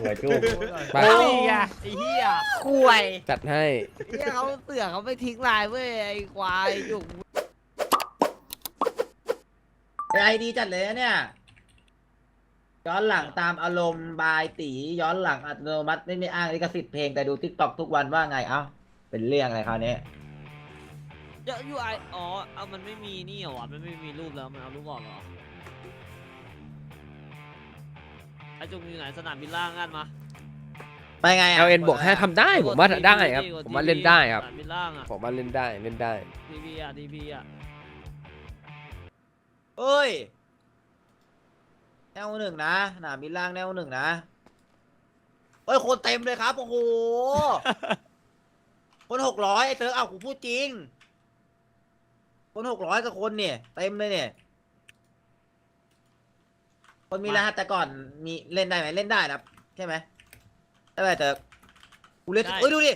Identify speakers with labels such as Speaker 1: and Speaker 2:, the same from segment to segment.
Speaker 1: สวยจุ๊บ
Speaker 2: ไป
Speaker 3: นี่ไงไอ้เหี้ย
Speaker 4: คุย
Speaker 2: จัดให้
Speaker 4: เนี่ยเขาเสือกเขาไม่ทิ้งลายเว้ยไอ้ควายอยู่
Speaker 5: ไอดีจัดเลยนะเนี่ย ย้อนหลังตามอารมณ์บายตี ย้อนหลังอัตโนมัติไม่ไม่อ้างลิขสิทธิ์เพลงแต่ดูทิกตอกทุกวันว่าไงเอ้าเป็นเรื่องอะไรคราวนี้
Speaker 4: เยอะอยู่ไออ๋อเอามันไม่มีนี่เหรอวะมันไม่มีรูปแล้วมันเอารูปออกเหรอ ไอจุงอยู่ไหนสนามบินล่างกันมา
Speaker 5: ไปไงอะ
Speaker 2: เอลเอ็นบวกให้ทำได้ผมว่าได้ครับ
Speaker 4: ก
Speaker 2: ผมว่าเล่นได้ครับ
Speaker 4: สนามบินล่างอะ
Speaker 2: ผมว่าเล่นได้เล่นได้
Speaker 4: ทีพีอะทีพีอะ
Speaker 5: เอ้ย แนวหนึ่งนะสนามบินล่างแนวหนึ่งนะเอ้ย คนเต็มเลยครับ โอ้โห คนหกร้อยไอ้เติร์กเอากูพูดจริง คนหกร้อยกับคนเนี่ย เต็มเลยเนี่ย คนมีรหัสแต่ก่อนมีเล่นได้ไหมเล่นได้นะครับใช่ไหมได้ไหมเติร์กกูเล่นเอ้ยดูดิ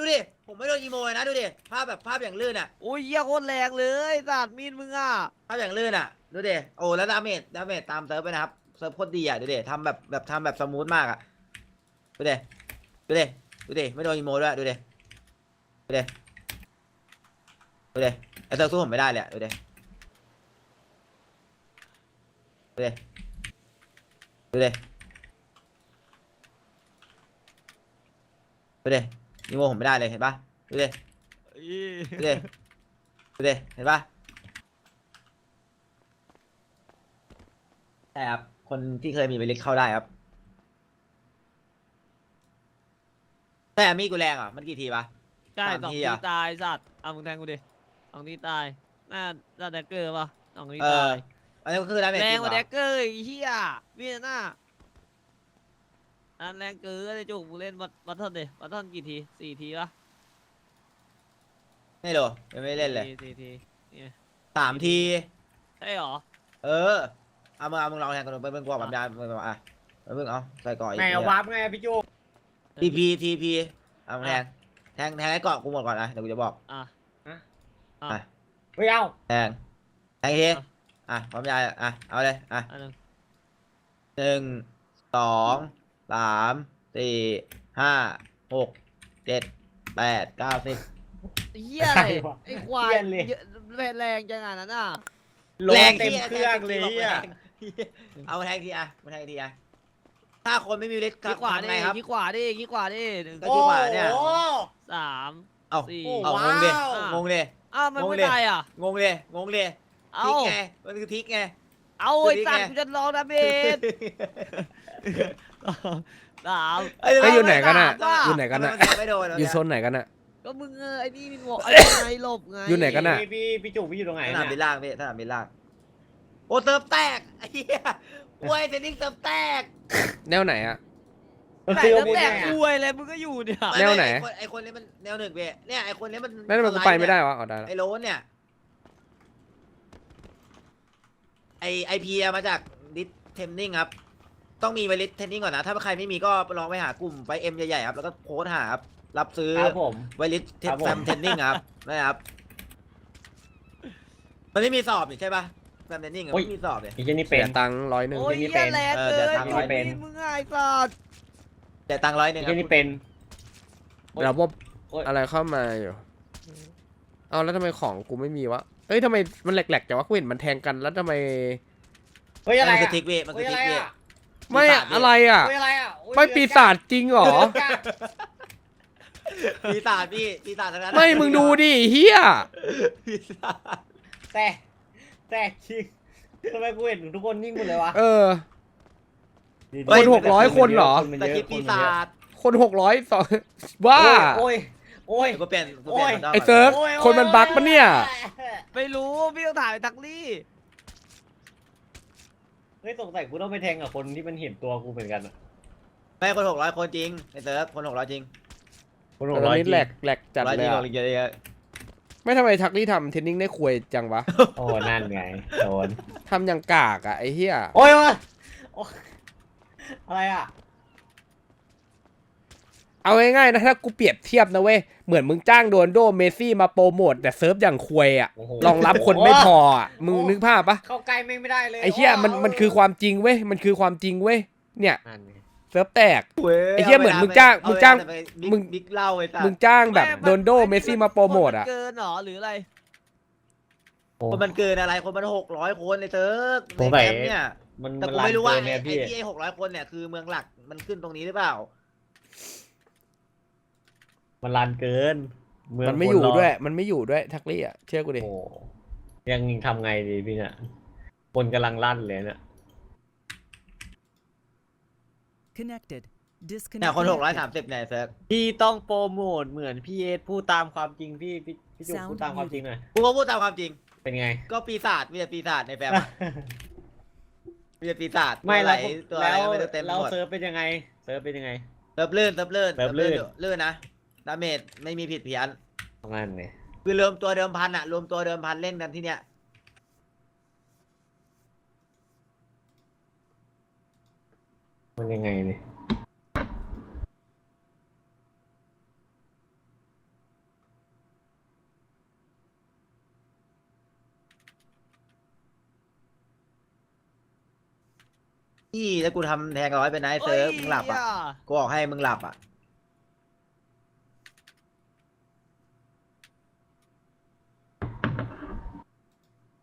Speaker 5: ดูดิผมไม่โดนอีโมยนะดูดิภาพแบบภาพอย่างลื่นอะ
Speaker 4: โอ้ยเหี้ยโคตรแรงเลยสัตว์มีดมึงอะ
Speaker 5: ภาพอย่างลื่นอะดูดิโอ้แล้วดาเมจดาเมจตามเซิร์ฟไปนะครับเซิร์ฟโคตรดีอะดูดิทำแบบแบบทำแบบสมูทมากอะดูดิดูดิดูดิไม่โดนอีโมด้วยดูดิดูดิดูดิไอเซิร์ฟสู้ผมไม่ได้เลยอะดูดิ ดูดิดูดิดูดิอีโมผมไม่ได้เลยเห็นปะดูดิดูดิดูดิเห็นปะใช่ครับ คนที่เคยมีไปลิกเข้าได้ครับ แต่มีกูแรงอะ มันกี่ทีปะ
Speaker 4: ใช่
Speaker 5: สาม
Speaker 4: สอง
Speaker 5: ที
Speaker 4: ที
Speaker 5: อะ
Speaker 4: ตายสัตว์เอามึงแทงกูดิสองทีตายน่าน่าแดกเกอร์ป่ะสองที
Speaker 5: เออ
Speaker 4: ตาย
Speaker 5: อันนี้ก็คือดาเมจ
Speaker 4: แร
Speaker 5: จ
Speaker 4: ง
Speaker 5: ริง
Speaker 4: กว่า
Speaker 5: เหร
Speaker 4: แด
Speaker 5: อก
Speaker 4: เกอร์อีกเฮียมีหน้าอันแรงเกินเลยจุกมึงเล่นบัตบัตเทิลดิบัตเทิลกี่ทีสี่ทีปะ
Speaker 5: ไม่รู้ยังไม่เล่นเลย
Speaker 4: สี่สี่ทีเนี่ย
Speaker 5: สามที
Speaker 4: ใช่หรอ
Speaker 5: เออ เอามึงเอามึงลองแทงกันดูไปเบิ่งกว่าแบบยามึงเอาอะไปเบิ่งเอาใส่ก่อนอีก
Speaker 1: ไงเอาวาร์ปไงพี่จุ๊บ
Speaker 5: ทีพีทีพีเอามึงแทงแทงแทงให้เกาะกูหมดก่อนนะเดี๋ยวกูจะบอก
Speaker 4: อะ
Speaker 5: อะ
Speaker 1: ไม่เอา
Speaker 5: แทงแทงอีกที
Speaker 4: อะ
Speaker 5: อะพร้อมยาอะเอาเลยอะ
Speaker 4: อันหนึง
Speaker 5: หนึ่งสองสามสี่ห้าหกเจ็ดแปดเก้าสิบ
Speaker 4: เฮียอะไรไอ้ควาย
Speaker 1: เหี้ยเลย
Speaker 4: เยอะแรงจังอะนั่นน่ะ
Speaker 1: โหลดเต็มเครื่องเลย
Speaker 5: แท
Speaker 1: อะ
Speaker 5: งเอามาแทงทีอะมาแทงทีอะถ้าคนไม่มีฤทธิ์
Speaker 4: ขี้ขวาดิ
Speaker 5: ทำไงครับ
Speaker 4: ขี้ขวาดิขี้ขวาดิหนึ่ง
Speaker 5: ก็ที่ขวาเนี่ย
Speaker 1: โอ้โห
Speaker 4: สาม
Speaker 5: เอา
Speaker 4: สี่
Speaker 5: เอา
Speaker 1: ว้าง
Speaker 5: งดิ
Speaker 1: ว
Speaker 5: งงดิ
Speaker 4: อ้าวมัน
Speaker 5: งง
Speaker 4: ไม่
Speaker 5: ดิ
Speaker 4: ตายอะ
Speaker 5: งงดิงงดิ
Speaker 4: เอา
Speaker 5: ทิกไงมันคือทิกไง
Speaker 4: เอาไอ้
Speaker 5: คือ
Speaker 4: สัต
Speaker 5: นี่
Speaker 4: ว์
Speaker 5: ไง
Speaker 4: กูจะลองนะเบสสาม
Speaker 5: เอ้ย
Speaker 2: เอ้ยอยู่ไหนกันอะ
Speaker 4: ว่า
Speaker 2: อยู่ไหนกันอะ
Speaker 5: ทำมไม่โดน
Speaker 2: อยู่โซนไหนกันอะ
Speaker 4: ก็มึงเออไอ้นี่มึงบอกไอ้ไงหลบไง
Speaker 2: อยู่ไหนกันน่ะ
Speaker 1: พี่พี่พี่จุ๊บพี่อยู่ตรงไหน
Speaker 5: สนามบิ
Speaker 1: เนี่ย
Speaker 5: นล่างพี่สนามบินล่างโอ้เติมแตกไอ้เหี้ยอวยเทนนิสเติมแตก
Speaker 2: แนวไหนอะ
Speaker 1: มัน
Speaker 4: แต่
Speaker 1: ซื้อ
Speaker 4: ตั้ง
Speaker 1: บุญ
Speaker 4: แต่
Speaker 1: ไง
Speaker 4: คุยเลยมึงก็อยู่เนี่ย
Speaker 2: แนวไหน
Speaker 5: ม่ม่อ้คไอ้คนนี้มันแนวหนึ่งเว้ยเนี่ยไอ้คนนี้มัน
Speaker 2: ไม่ได้มันกูไปไม่ได้วะอ๋อได้ละ
Speaker 5: ไอ้โรนเนี่ย ไอไอพีมาจากดิสเทนนิ่งครับ ต้องมีไวลิสเทนนิ่งก่อนนะ ถ้าใครไม่มีก็ลองไปหากลุ่มไปเอ็มใหญ่ๆครับ แล้วก็โพสต์หาครับ รับซื้อ
Speaker 1: ครับผม
Speaker 5: ไวลิสเท
Speaker 1: ครับผม
Speaker 5: แฟมเทนนิ่งครับ นะครับ มันไม่มีสอบนี่ใช่ปะแฟมเทนนิ่งอะไม่มีสอบเลย
Speaker 1: ไอ้เจนี่เป็
Speaker 2: เสี
Speaker 1: น
Speaker 2: ยตังค์ร้อยหนึ่ง
Speaker 4: โอ้ย
Speaker 1: ไม่
Speaker 4: เหี้
Speaker 1: เป็
Speaker 4: ย
Speaker 1: น
Speaker 4: แรง
Speaker 5: เออ
Speaker 4: เกิ
Speaker 5: แต่
Speaker 4: น
Speaker 5: ทาง
Speaker 4: อยู่
Speaker 5: ร้อย
Speaker 1: เป็น
Speaker 4: นี่มึงไงไอ้สัตว์
Speaker 5: แต่ตังค์ร้อยห
Speaker 1: ไอ้
Speaker 5: นึ่งค
Speaker 1: เจ
Speaker 5: รับ
Speaker 1: นี่เป็น
Speaker 2: ระบบ
Speaker 1: โอ๊ย
Speaker 2: อะไรเข้ามาอยู่ เอาแล้วทำไมของกูไม่มีวะ เอ้ยทำไมมันแหลกๆจังวะกูเห็นมันแทงกันแล้วทำไม
Speaker 1: เฮ้ยอะไร
Speaker 5: มันคือ
Speaker 1: อะ
Speaker 5: ทิกเว้ยมันคื
Speaker 1: เฮ้
Speaker 5: อยทิ
Speaker 1: อะ
Speaker 5: ก
Speaker 1: ไร
Speaker 5: เว้ย
Speaker 1: อะ
Speaker 2: ไม่
Speaker 5: ปีศาจดิ
Speaker 2: อะไรอะ
Speaker 1: เฮ้ยอะไรอะโอ้ย
Speaker 2: ไม่ปีศาจจริงเหรอ
Speaker 5: ปีศาจพี่ปีศาจทั้งนั้น
Speaker 2: ไม่มึงดูดิเฮีย
Speaker 5: ปีศาจ
Speaker 1: แต่แต่จริงทำไมกูเห็นทุกคนนิ่งหมดเลยวะ
Speaker 2: เออ คนหกร้อยคนเหรอ
Speaker 5: แต่คิดปีศาจ
Speaker 2: คนหกร้อยสองบ้า
Speaker 1: โอ้ยโอ้ย
Speaker 5: เดี๋ยวกูเปลี่ยนกูเปลี่ยน
Speaker 1: โอ้ย
Speaker 2: ไอ้เซิร์ฟ
Speaker 1: โอ้ย
Speaker 2: คนมันบั๊กปะเนี่ย
Speaker 4: ไม่รู้พี่ต้องถ่ายไปทักลี่
Speaker 1: เฮ้ยสงสัยกูต้องไปแทงกับคนที่มันเห็นตัวกูเหมือนกันอะ
Speaker 5: ไม่คนหกร้อยคนจริงไอ้เซิร์ฟคนหกร้อยจริง
Speaker 1: คน
Speaker 2: แต่
Speaker 1: หก
Speaker 2: ตอ
Speaker 1: ร้
Speaker 2: น
Speaker 1: อย
Speaker 2: นี้
Speaker 1: จริง
Speaker 2: แหลกแหลกจัด
Speaker 5: ร้อย
Speaker 2: เล
Speaker 5: จริ
Speaker 2: ย
Speaker 5: ง
Speaker 2: อะ
Speaker 5: หกเยอะ
Speaker 2: ไม่ทำไมทักลี่ทำเทรนนิ่งได้ควยจังวะ
Speaker 1: โอ้นั่นไงโดน
Speaker 2: ทำอย่างกากอะไอ้เหี้ย
Speaker 1: โอ้ยโอ้ยโอ้ยอะไรอะ
Speaker 2: เอาง่ายๆนะถ้ากูเปรียบเทียบนะเว้ย เหมือนมึงจ้างโดนโดเมซี่มาโปรโมท แต่เซิร์ฟอย่างควยอะ
Speaker 1: โอ้โห
Speaker 2: รองรับคนไม่พออะมึงนึกภาพปะ
Speaker 1: เข้าใกล้แม่งไม่ได้เลย
Speaker 2: ไอ้เหี้ยมันมันคือความจริงเว้ย มันคือความจริงเว้ย เนี่ย
Speaker 4: นั่นไง
Speaker 2: เซิร์ฟแตก
Speaker 5: ว้
Speaker 2: ไอ้เหี้ยเหมือนมึงจ้างมึงจ้างมึ
Speaker 5: มึ
Speaker 2: ง
Speaker 5: งบิ๊กเล่าไอ้สัส
Speaker 2: มึงจ้างแบบ
Speaker 4: ไม่
Speaker 2: โดนโด
Speaker 4: มัน
Speaker 2: เมสซี่มาโปรโมทอะ
Speaker 4: คนนเกินเหรอหรืออะไร
Speaker 5: คนมันเกินอะไรคนมันหกร้อยคนในเซิร์ฟ
Speaker 1: ส
Speaker 5: ใน
Speaker 1: งสัย
Speaker 5: แคมป์เนี่ย
Speaker 1: มัน
Speaker 5: แต่
Speaker 1: มัน
Speaker 5: กู
Speaker 1: ลาน
Speaker 5: ไม่รู้ว่า
Speaker 1: เกิน
Speaker 5: ไอ้
Speaker 1: เนี่ย
Speaker 5: ไอ้
Speaker 1: พี่
Speaker 5: ที่ไอ้หกร้อยคนเนี่ยคือเมืองหลักมันขึ้นตรงนี้หรือเปล่า
Speaker 1: มันลานเกิน เมือง
Speaker 2: มันไม่
Speaker 1: ค
Speaker 2: อยู่
Speaker 1: ร
Speaker 2: ด้วย มันไม่อยู่ด้วยทักลี่อะเชื่อกูดิ
Speaker 1: โอ้ยังทำไงดีพี่เนี่ยคนกำลังลั่นเลยเนี่ย
Speaker 3: Connected.
Speaker 5: เนี่ยคนหกร้อย
Speaker 3: Disconnected.
Speaker 5: สามสิบเนี่ยเซิร์ฟ
Speaker 1: พี่ต้องโปรโมทเหมือนพี่เอสพูดตามความจริงพี่พี่พี่จุก
Speaker 3: Sound
Speaker 1: พูดตามความจริงหน่อย
Speaker 5: กูก็พูดตามความจริง
Speaker 1: เป็นไง
Speaker 5: ก็ปีศาจมีแต่ปีศาจในแฟมอะมีแต่ปีศาจ
Speaker 1: ไม่
Speaker 5: ตัวไหล
Speaker 1: แล้ว
Speaker 5: ตัวอะไร
Speaker 1: แล้ว
Speaker 5: ก็ไม่รู้เต็ม
Speaker 1: แล้ว
Speaker 5: หมด
Speaker 1: เซิร์ฟเป็นยังไง เซิร์ฟเป็นยังไง
Speaker 5: เซิร์ฟลื่นเซิร์ฟลื่น
Speaker 1: เซิร์ฟลื่น
Speaker 5: อยู่ลื่นนะ ดาเมจไม่มีผิดเพี้ยน
Speaker 1: ทำงานเนี่ย
Speaker 5: คือรวมตัวเดิมพันอะรวมตัวเดิมพันเล่นกันที่เนี้ย
Speaker 1: มันยังไงเนี่ย
Speaker 5: นี่แล้วกูทำแทงร้อยไปนะไอ้เซิร์ฟมึงหลับอะ
Speaker 4: เอ้ย
Speaker 5: กูบอกให้มึงหลับอะ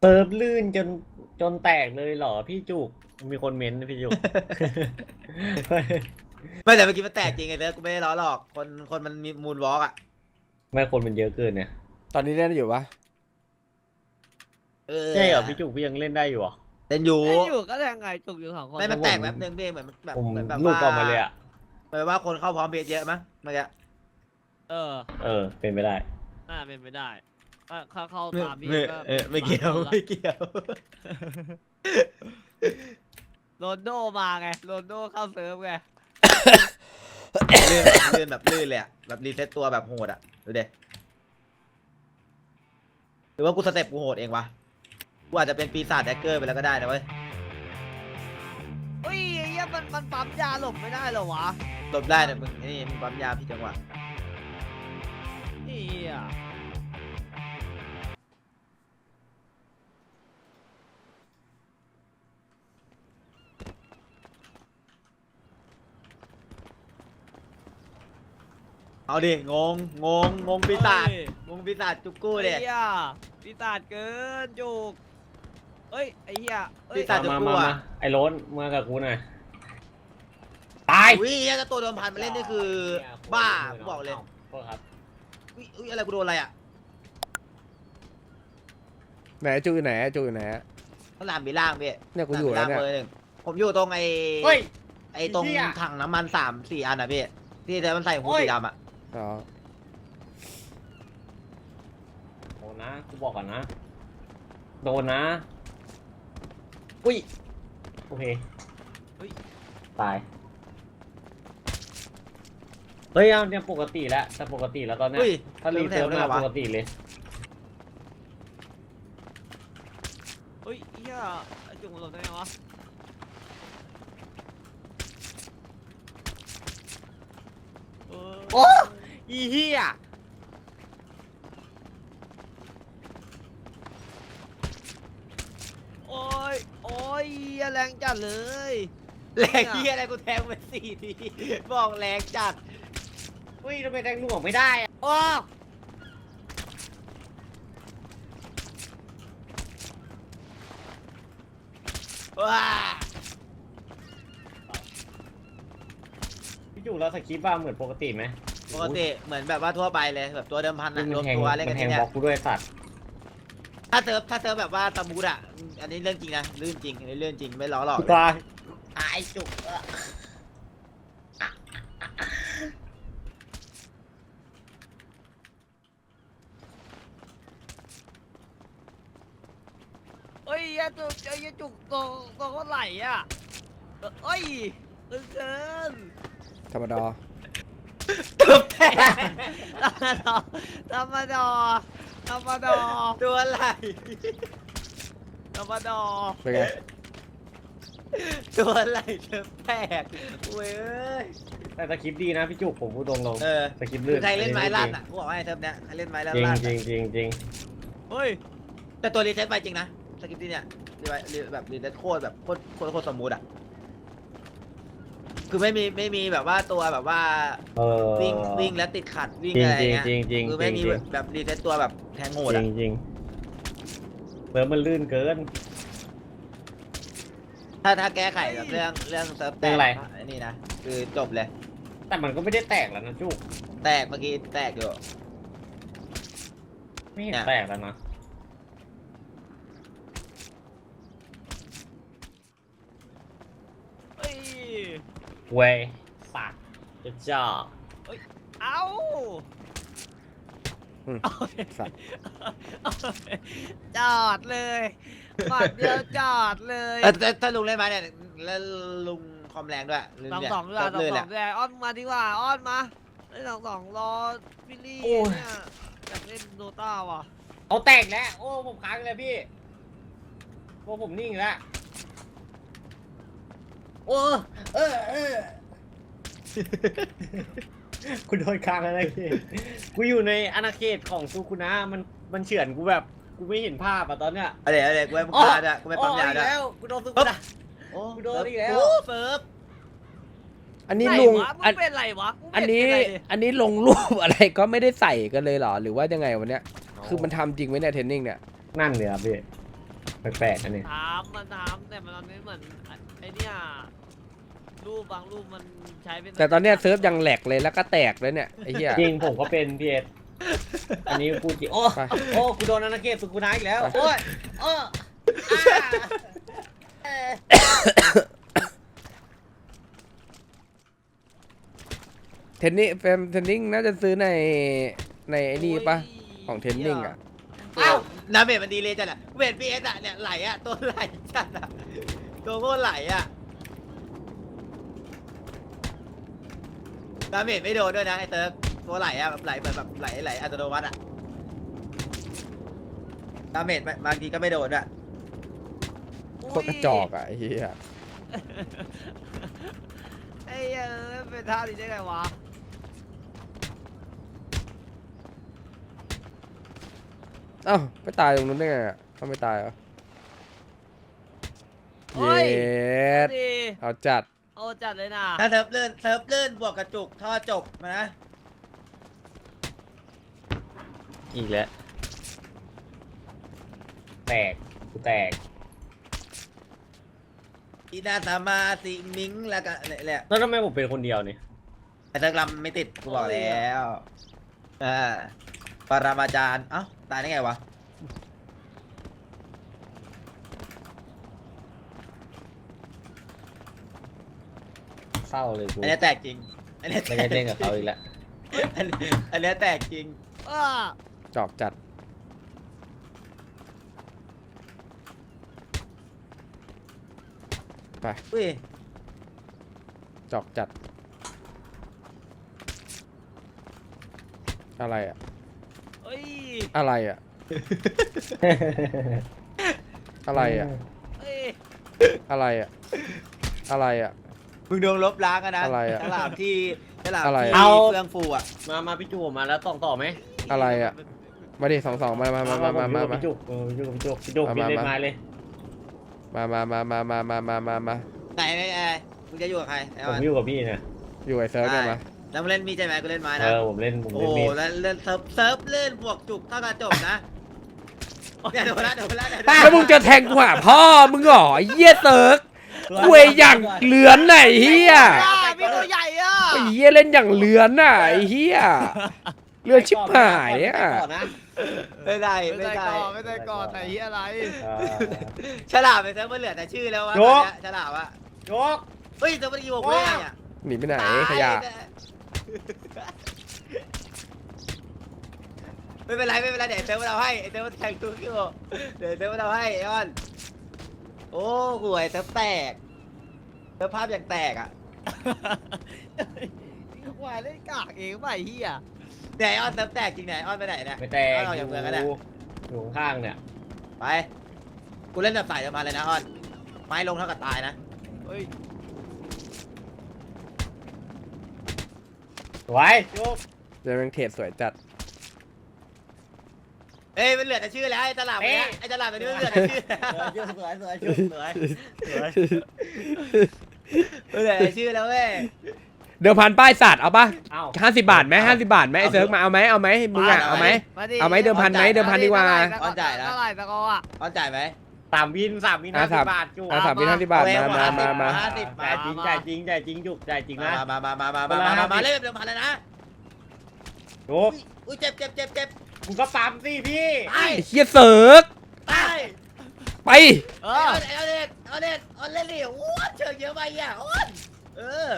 Speaker 1: เซิร์ฟลื่นจนจนแตกเลยเหรอพี่จุก มีคนเม้นต์นะพี่จุก
Speaker 5: ไม่แต่เมื่อกี้มันแตกจริงไอ้เซิร์ฟกูไม่ได้ล้อหรอก คนคนมันมีมูนวอล์กอะ
Speaker 1: ไม่คนมันเยอะเกินเนี่ย
Speaker 2: ตอนนี้เล่นอยู่ปะ
Speaker 5: เออ
Speaker 1: ใช่เหรอพี่จุกพี่ยังเล่นได้อยู่เหรอ
Speaker 5: เล่นอยู่
Speaker 4: เอ้ยอยู่ก็แทงไงจุกอยู่สองคน
Speaker 5: ไม่มัน
Speaker 1: ผม
Speaker 5: แตกแบบนึงพี่เหมือนแบบ
Speaker 1: ผม
Speaker 5: เหมือนแบบ
Speaker 1: ลูก
Speaker 5: ว่า
Speaker 1: ออกมาเลยอะ
Speaker 5: เหมือนว่าคนเข้าพร้อมเพจเยอะมั้งเมื่อกี้
Speaker 4: เออ
Speaker 1: เออ เป็นไปได้
Speaker 4: น่าเป็นไปได้ ถ้าเข้าเข้าตามพี่
Speaker 5: ไม่
Speaker 4: ก็
Speaker 5: เออไม่เกี่ยว
Speaker 4: หลัง
Speaker 5: ไม่เกี่ยว
Speaker 4: โรนลโดมาไงโรนลโดเข้าเซิร์ฟไง
Speaker 5: ลื่นลื่นแบบลื่นเลยอะแบบรีเซ็ตตัวแบบโหดอะดูเด็หรือว่ากูสเต็ปกูโหดเองวะกูอาจจะเป็นปีศาจแดกเกอร์ไปแล้วก็ได้นะเว้ย
Speaker 4: เฮ้ยไอ้เหี้ยมันมันปั๊มยาหลบไม่ได้เหรอวะ
Speaker 5: หลบได้แต่มึงไอ้นี่มึงปั๊มยาพี่จังหวะ
Speaker 4: นี่อะ
Speaker 5: เอาดิ งง งง งงปีศาจ
Speaker 4: เฮ้ย
Speaker 5: งงปีศาจจุกกู้เด็
Speaker 4: ไอ้เหี้ยปีศาจเกินจุกเฮ้ยไอ้เหี้ยเอ้ย
Speaker 5: ปีศาจ
Speaker 1: มา
Speaker 5: จะกลั
Speaker 1: มาวมาไอ้โรนมากับกูหน่อย ตาย
Speaker 5: อุ้ยถ้าตัวโดนพันมาเล่นนี่คือ บ้ากูบอกเลย
Speaker 1: โทษครับ
Speaker 5: อุ้ยอุ้ยอะไรกูโดนอะไรอะ
Speaker 2: ไหนจูอยู่ไหนจูอยู่ไหน
Speaker 5: ต้องลามบีล่างพี่
Speaker 2: เนี่ยกูอยู่แล้วเนี่ย
Speaker 5: เบอร์หนึ่งผมอยู่ตรงไอ้
Speaker 1: เฮ้ย
Speaker 5: ไอ้ตรง
Speaker 1: ไอ้เหี้ย
Speaker 5: ถังน้ำมันสามสี่อันอะพี่ที่แต่มันใส่หู
Speaker 1: โอ้ย
Speaker 5: สีดำอะ
Speaker 2: อ๋อ
Speaker 1: โดนนะกูบอกก่อนนะ โดนนะ อุ้ย โอเค
Speaker 4: เฮ้ย
Speaker 1: ตาย เฮ้ยเอาเนี่ยปกติแล้วแต่ปกติแล้วตอนเนี้ย
Speaker 5: อุ้ย
Speaker 1: ถ้ารีเซิร์ฟ
Speaker 5: ได้
Speaker 1: มา
Speaker 5: ไงวะ
Speaker 1: ปกติเลย
Speaker 4: เฮ้ยไอ้เหี้ยไอ้จุกมันหลบได้ไงวะเออ
Speaker 1: โอ้ อีเหี้ย
Speaker 4: โอ้ย โอ้ยเหี้ยแรงจัดเลย
Speaker 5: แรงที่อะไรกูแทงไปสี่ทีบอกแรงจัด
Speaker 1: อุ้ยทำไมแทงลูกออกไม่ได้อะโอ้
Speaker 5: ว้า
Speaker 1: พี่จุกเราสคริปต์ว่าเหมือนปกติไหม
Speaker 5: ปกติเหมือนแบบว่าทั่วไปเลยแบบตัวเดิมพัน
Speaker 1: มั
Speaker 5: อะ
Speaker 1: น
Speaker 5: รวม
Speaker 1: แทง
Speaker 5: ตัวเล่น
Speaker 1: มั
Speaker 5: กัน
Speaker 1: นแท
Speaker 5: ที่
Speaker 1: ง
Speaker 5: เนี้
Speaker 1: บ
Speaker 5: ย
Speaker 1: ล็อกกูด้วยสัตว์
Speaker 5: ถ้าเซิร์ฟถ้าเซิร์ฟแบบว่าสมูทอะอันนี้เรื่องจริงนะเรื่องจริงอันนี้เรื่องจริงไม่ล้อหลอก
Speaker 1: ตาย
Speaker 5: ตายจุก
Speaker 4: เฮ้ยไอ้จุกไอ้จุกตัวตัวเขาไหลอะเออเอ้ยตึงเกิน
Speaker 2: ธรรมดา
Speaker 5: ตึบแทง
Speaker 4: ธรรมดาธรรมดาธรรมดา
Speaker 5: ตัวไหล
Speaker 4: ธรรมดา
Speaker 2: เป็นไง
Speaker 5: ตัวไหลเติมแตกเว้ย
Speaker 1: แต่สคริปต์ดีนะพี่จุกผมพูดตรงลง
Speaker 5: เออ
Speaker 1: สคริปต์
Speaker 5: คื
Speaker 1: ลื่
Speaker 5: อนใครเล่นไม้ลั่นอะกูบอกให้เซิร์ฟเนี้ยใครเล่นไม้ลั่น
Speaker 1: จริง
Speaker 5: ลั่น
Speaker 1: จริ
Speaker 5: อะ
Speaker 1: งจริงจริง
Speaker 4: เฮ้ย
Speaker 5: แต่ตัวรีเซ็ตไปจริงนะสกิปที่เนี่ยรีไวรีแบบรีเซ็ตโคตรแบบโคตรโคตรโคตรสมูทอะ คือไม่มีไม่มีแบบว่าตัวแบบว่า
Speaker 1: เออ
Speaker 5: วิ่งวิ่งแล้วติดขัดวิ่ง
Speaker 1: จริง
Speaker 5: อะไร
Speaker 1: จริง
Speaker 5: เงี้ย
Speaker 1: จริงจริง
Speaker 5: คือ
Speaker 1: จ
Speaker 5: ไม่
Speaker 1: ริง
Speaker 5: มี
Speaker 1: จริง
Speaker 5: แบบรีเซ็ตตัวแบบแทงโหด
Speaker 1: จ
Speaker 5: อะ
Speaker 1: ริงจริงเซิร์ฟมันลื่นเกิน
Speaker 5: ถ้าถ้าแก้ไขแบบเรื่องเรื่องเซิร์ฟแต
Speaker 1: เรื่อง
Speaker 5: ก
Speaker 1: อะไร
Speaker 5: อันนี่นะคือจบเลย
Speaker 1: แต่มันก็ไม่ได้แตกแล้วนะจุก
Speaker 5: แตกเมื่อกี้แตกอยู่
Speaker 1: ไม่เห็น
Speaker 5: เนี่ย
Speaker 1: แตกแล้วนะ
Speaker 4: เฮ้ย
Speaker 1: เว้ยสัตว์จะจ่อ
Speaker 4: เอ้า
Speaker 2: อืม
Speaker 4: เอาไป
Speaker 2: สัตว์
Speaker 4: เอาไปจอดเลยหมัดเดียวจอดเลย
Speaker 5: เอ้ยถ้าถ้าลุงเล่นมาเนี่ยแล้วลุงคอมแรงด้วยลุ
Speaker 4: สอง
Speaker 5: เนี่ย
Speaker 4: สองด้วยสอง
Speaker 5: เลย
Speaker 4: ส
Speaker 5: แห
Speaker 4: อ
Speaker 5: ละ
Speaker 4: งด้วยอ้อนมาดีกว่าอ้อนมาเล่นสองสองรอวิลลี่เนี่ยอยากเล่นโดต้าว่ะ
Speaker 1: เอาแตกแล้ว โอ้ผมค้างเลยพี่โอ้ผมนิ่งแล้ว โอ้เออเออกูโดนค้างอะไรพี่กูอยู่ในอาณาเขตของซูคุนะมันมันเฉือนกูแบบกูไม่เห็นภาพอะตอนเนี้ย
Speaker 5: เอาเดี๋ยวเอาดี๋ยวกูไม่มึง
Speaker 1: อ๋อ
Speaker 5: พลาดอะกูไม่ปั๊มยา
Speaker 1: อีก
Speaker 5: ด้วย
Speaker 1: แล้วกูโดนซูคุนะ
Speaker 5: โอ้
Speaker 1: กูโดนอีกแล้ว
Speaker 5: โอ้เฟิร์ฟ
Speaker 2: อันนี้
Speaker 4: ไห
Speaker 2: ลุง
Speaker 4: วะมึ
Speaker 2: อั
Speaker 4: ง
Speaker 2: น
Speaker 4: เป็นไรวะมึง
Speaker 2: อัน
Speaker 4: เป็
Speaker 2: นี้
Speaker 4: เป็ไรดิ
Speaker 2: อันนี้ลงรูปอะไรก็ไม่ได้ใส่กันเลยเหรอหรือว่ายังไงวันเนี้ยคือมันทำจริงไหมเนี่ยเทรนนิ่งเนี่ย
Speaker 1: นั่นเลยครับพี่แปลกๆอันนี้
Speaker 4: ถามมันถามแต่มันไม่เหมือนไอ้เนี่ย รูปบางรูปมันใช้เป็น
Speaker 2: แต่ตอนเนี้ยเซิร์ฟยังแหลกเลยแล้วก็แตกเลยเนี่ยไอ้เหี้ย
Speaker 1: จริงผมก็เป็นพี่เอสอันนี้พูดจริงโอ้
Speaker 2: ไป
Speaker 1: โอ้กูโดนอาณาเขตซูคุนะอีกแล้ว
Speaker 2: ไป
Speaker 1: โอ้ยโอ้อ่าเออ
Speaker 2: เทรนนิ่งเฟรมเทรนนิ่งน่าจะซื้อในในไอ้นี่ปะของเทรนนิ่งอะ
Speaker 5: อ้าวน้ำเบรมันดีเลยจัดอะเวทพีเอสอะเนี่ยไหลอะตัวไหลจัดอะตัวโคตรไหลอะ น้ำเบรไม่โดนด้วยนะไอ้เติร์กตัวไหลอะแบบไหลเหมือนแบบไหลไหลอัตโนมัติอะดาเมจบางทีก็ไม่โดนด้วย
Speaker 2: โคตรกระจอกอะไอ้เหี้ย
Speaker 4: ไอ้เหี้ยเป็นท่าดีได้ไงวะ
Speaker 2: เอ้าไปตายตรงนู้นได้ไงอะเขาไม่ตายเหรอ
Speaker 4: โอ้
Speaker 2: เย็
Speaker 4: ย
Speaker 2: ด
Speaker 4: ดี
Speaker 2: เอาจัด
Speaker 4: เอาจัดเลยนะ
Speaker 5: ถ้าเซิร์ฟเลื่อนเซิร์ฟเลื่อนบวกกระจุกท่อจบมานะ
Speaker 1: อีกแล้ว แตกกูแตก
Speaker 5: อีนาสามาสิมิงแล้วก็เนี่ยแหละ
Speaker 1: แล้วทำไมผมเป็นคนเดียวเนี่ย
Speaker 5: ไอ้เซิร์ฟลำไม่ติดกูบอกแล้วอ่าปรามาจารย์เอ้าตายได้ไงวะ
Speaker 1: เศร้าเลยกู
Speaker 5: อันนี้แตกจริง อันนี้
Speaker 1: ไม่ได้เล่นกับเขาอีกแล้ว
Speaker 5: อันนี้อันนี้แตกจริง
Speaker 4: อ้า
Speaker 2: จอกจัดไป
Speaker 5: อุ้ย
Speaker 2: จอกจัด อะไรอะ
Speaker 4: เฮ้ย
Speaker 2: อะไรอะ อะไรอะ
Speaker 4: เฮ้ย
Speaker 2: อะไรอะ อะไรอะ
Speaker 5: มึงโดนลบล้างกันนะ
Speaker 2: อะไรอะ
Speaker 5: ฉลามที่ฉลาม
Speaker 2: อะไร
Speaker 5: ที่
Speaker 2: อะ
Speaker 1: เอา
Speaker 5: เฟืองฟูอะ
Speaker 1: มา มาพี่จูมาแล้วต่อต่อไหม
Speaker 2: อะไรอะ มาดิสองสองมามามามามามา
Speaker 1: ผ
Speaker 2: มา
Speaker 1: อยู่กับพี่จุกเออพี่จุกกับพี่จุกพี่จุก
Speaker 2: มา
Speaker 1: พี่เล่น
Speaker 2: มา
Speaker 1: ไม้เลย
Speaker 2: มามามามามามามามามา
Speaker 5: ไหนไหนไหนมึงจะอยู่กับใครไอ้
Speaker 1: ผม
Speaker 5: วัน
Speaker 1: อยู่กับพี่นะ
Speaker 2: อยู่ไอ้เซิร์ฟเนี่ยมา
Speaker 5: แล้วมึงเล่นมีดใช่ไหมกูเล่นไม้
Speaker 1: เอ
Speaker 5: นะ
Speaker 1: อผมเล่นผม
Speaker 5: โอ้
Speaker 1: เล่นมีด
Speaker 5: แล้วเล่นเซิร์ฟเซิร์ฟเล่นบวกจุกเท่ากับจบนะเนี่ยโดนละโดนละโดนละ
Speaker 2: แล้วมึงจะแทงกูหาพ่อมึงเหรอไอ้เหี้ยเซิร์ฟ คุยอย่างเหลือนไหนเหี้ย
Speaker 4: อ่ามีตัวใหญ่อะ
Speaker 2: ไอ้เหี้ยเล่นอย่างเหลือนน่ะไอ้เหี้ยเหลือนชิบหายอะ
Speaker 1: ก่อนนะ
Speaker 5: ไม่ได้
Speaker 4: ไม่
Speaker 5: ไม่
Speaker 4: ได้
Speaker 5: ได้
Speaker 4: ก่อนไม่ได้ก่อนไหนเหี้ยอะไร
Speaker 1: เออ
Speaker 5: ฉลามไปเซิร์ฟมันเหลือแต่ชื่อแล้ววะ
Speaker 1: โยก
Speaker 5: ตอนเนี้ยฉลามอะ
Speaker 1: ยก
Speaker 5: เฮ้ยเซิร์ฟมันกี่โมงเว้ยอะ
Speaker 2: หนีไปไหน
Speaker 5: ตา
Speaker 2: ขยะ
Speaker 5: ไม่เป็นไรไม่เป็นไรเดี๋ยวเซิร์ฟมันเอาให้ไอ้เซิร์ฟมันแทงตัวขึ้นมาเดี๋ยวเซิร์ฟมันเอาให้ไอ้ออน โอ้ห่วยเซิร์ฟแตกเซิร์ฟภาพอย่างแตกอะ
Speaker 4: ควายเล่นกากเองป่ะไอ้เหี้ย
Speaker 5: เนี่ยไอ้ออนเซิร์ฟแตกจริงไหนอ้อนไปไหนเนี่ย
Speaker 1: ไม่แตก
Speaker 5: เอาอย่างเมืองก็ได้
Speaker 1: อยู่ข้างเนี่ย
Speaker 5: ไป กูเล่นแบบสายเดิมาเลยนะออนไม้ลงเท่ากับตายนะ
Speaker 4: เฮ้ย
Speaker 1: สวยยก
Speaker 2: เดี๋ยวแม่งเทรดสวยจัด
Speaker 5: เอ้ยมันเหลือแต่ชื่อแล้วไอ้ตลาดเนี่ยไอ้ตลาดตัวนี้มันเหลือแต่ชื่อแล้ว
Speaker 1: สวยสวยสวยสวยสวย
Speaker 5: ดูดิชื่อแล้วเว้ย
Speaker 2: เดิมพันป้ายสัตว์เอาปะ
Speaker 1: เอ้า
Speaker 2: ห้าสิบบาทไหมห้าสิบบาทไหมไอ้เซิร์ฟมาเอาไหมเอาไหมมึงอะเอาไหม
Speaker 4: ดิ
Speaker 2: เอาไหมเดิมพันไหมเดิมพันดีกว่า
Speaker 5: ออนจ่ายนะ
Speaker 4: เท่าไหร่ตะกออะ
Speaker 5: ออนจ่ายไหม
Speaker 1: สามวินสามวิน
Speaker 2: อะ
Speaker 1: ห้าสิ
Speaker 2: สาม
Speaker 1: บบาทจุก
Speaker 2: อะสามวินห้าสิบบาทมามามามา
Speaker 5: ห้าสิบ
Speaker 1: จ่ายจริงจ่ายจริงจ่ายจริงจุกจ่ายจริงนะ
Speaker 5: มามามามามามามามาเล่นแบบเดิมพันเลยนะ
Speaker 1: จุก
Speaker 5: อุ้ยเจ็บเจ็บเจ็บเจ็บ
Speaker 1: มึงก็ปั๊มสิพี่
Speaker 5: ตาย
Speaker 2: ไอ้เฮียเซิร์ฟ
Speaker 5: ตาย
Speaker 2: ไป
Speaker 4: เอ
Speaker 5: เอา
Speaker 4: อ
Speaker 5: เด็ดเอาเด็ดเอาเด็ดเอาเล่นดิโอ้เชิงเยอะไปอะโอ้นเออ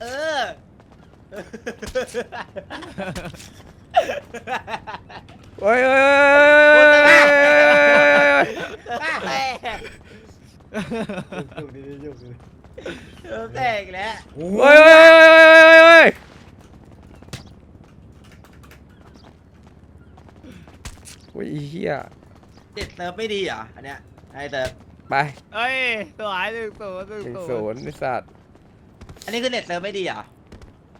Speaker 5: เออ
Speaker 2: โอ้ยโอ้ย
Speaker 5: โอ้
Speaker 2: โอ้
Speaker 5: ย
Speaker 2: ย
Speaker 5: โอ้ย
Speaker 1: แต
Speaker 5: แต
Speaker 1: ก
Speaker 5: ก
Speaker 1: จุกดีจุกดี
Speaker 5: เออแตกอีกแล้ว
Speaker 2: โอ้ยโอ้ยโอ้ยโอ้ยโอ้ย โอ้ยไอ้เฮีย
Speaker 5: เด็ดเติมไม่ดีเหรออันเนี้ยให้เติม
Speaker 2: ไป
Speaker 4: เอ้ยตัวหายหนึ่งศูนย์หนึ่ง
Speaker 2: หนึ่ง
Speaker 4: ศู
Speaker 2: ศู
Speaker 4: นย์
Speaker 2: นย์ไอ้สัตว์
Speaker 5: อันนี้คือเน็ตเติมไม่ดีเหรอ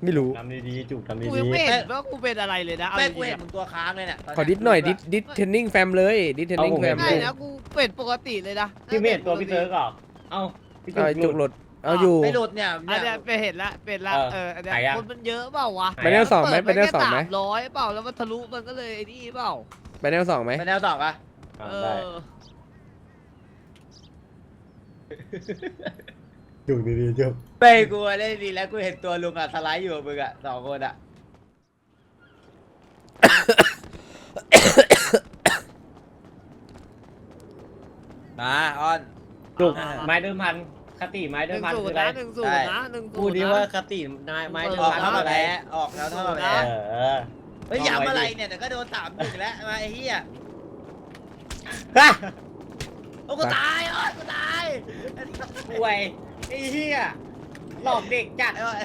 Speaker 2: ไม่รู้
Speaker 1: ทำดีๆจุกทำ
Speaker 4: กู
Speaker 1: ดี
Speaker 4: ยังไม่
Speaker 1: ๆ
Speaker 4: เห็นว่ากูเป็นอะไรเลยนะเอา
Speaker 5: แม่
Speaker 4: จ
Speaker 5: กู
Speaker 4: ริง
Speaker 5: เห็น
Speaker 4: ๆ
Speaker 5: มึงตัวค้างเลยเนี่ยต
Speaker 2: ขอดิสหน่อยดิสดิสเทนนิ่งแฟมเลยดิสเทนนิ่ง
Speaker 1: เอาผม
Speaker 2: แฟม
Speaker 4: ได้นะกูเป็นปกติเลยนะ
Speaker 1: พี่เมธตัวพี่เซิร์กเหรอเอ้าพี่
Speaker 2: เอาไอ้
Speaker 1: จุ
Speaker 2: จุ
Speaker 1: ก
Speaker 2: ก
Speaker 1: ห
Speaker 2: ห
Speaker 1: ลุ
Speaker 2: ลุ
Speaker 1: ด
Speaker 2: ดเอาอยู่
Speaker 5: ไม่หลุดเนี่ย
Speaker 4: อัน
Speaker 5: เนี่
Speaker 4: เนี้
Speaker 5: ย
Speaker 4: ยไปเห็นละเป็นละ
Speaker 1: เออ
Speaker 4: เอออันเนี้ย
Speaker 1: ไหนอะ
Speaker 4: คนมันเยอะเปล่าวะ
Speaker 2: ไปแนวสองไหมไปแนวสองไหม
Speaker 4: สามร้อยเปล่าแล้วมันทะลุมันก็เลยไอ้นี่เปล่า
Speaker 2: ไปแนวสองไหม
Speaker 5: เป็นแนวสองปะ
Speaker 1: อ่า
Speaker 4: เอ
Speaker 1: ได้
Speaker 4: อ
Speaker 1: จุกดีๆจุก
Speaker 5: ไปกูเล่นดีแล้วกูเห็นตัวลุงอะสไลด์อยู่กับมึงอะสองคนอะมาออน
Speaker 1: จุกไม้เดิมพันคติไม้
Speaker 4: ห
Speaker 1: เดิม
Speaker 4: นึ่ง
Speaker 1: พัน
Speaker 4: ศู
Speaker 1: คื
Speaker 4: น
Speaker 1: อ
Speaker 4: ย์
Speaker 1: อะไร
Speaker 4: นะหนึ่งศูนย์นะหนึ่งศู
Speaker 1: พู
Speaker 4: น
Speaker 1: ด
Speaker 4: ย์
Speaker 1: ดี
Speaker 4: นะ
Speaker 1: ว่าคติไม้เดิม
Speaker 5: ออก
Speaker 1: พัน
Speaker 5: เท่า
Speaker 1: คือ
Speaker 5: กับ
Speaker 1: อะไร
Speaker 5: แพ้ออกแล้วเท่ากับ
Speaker 1: เอ
Speaker 5: แพ้
Speaker 1: อเออ
Speaker 5: เฮ้ยย้ำอะไรเนี่ยเดี๋ยวก็โดนสามหนึ่งแล้วมาไอ้เหี้ย
Speaker 1: ฮะ
Speaker 5: โอ้กูตายออนกูตาย
Speaker 1: ป่วยไอ้เหี้ยหลอกเด็กจัด
Speaker 5: ไอ้ออน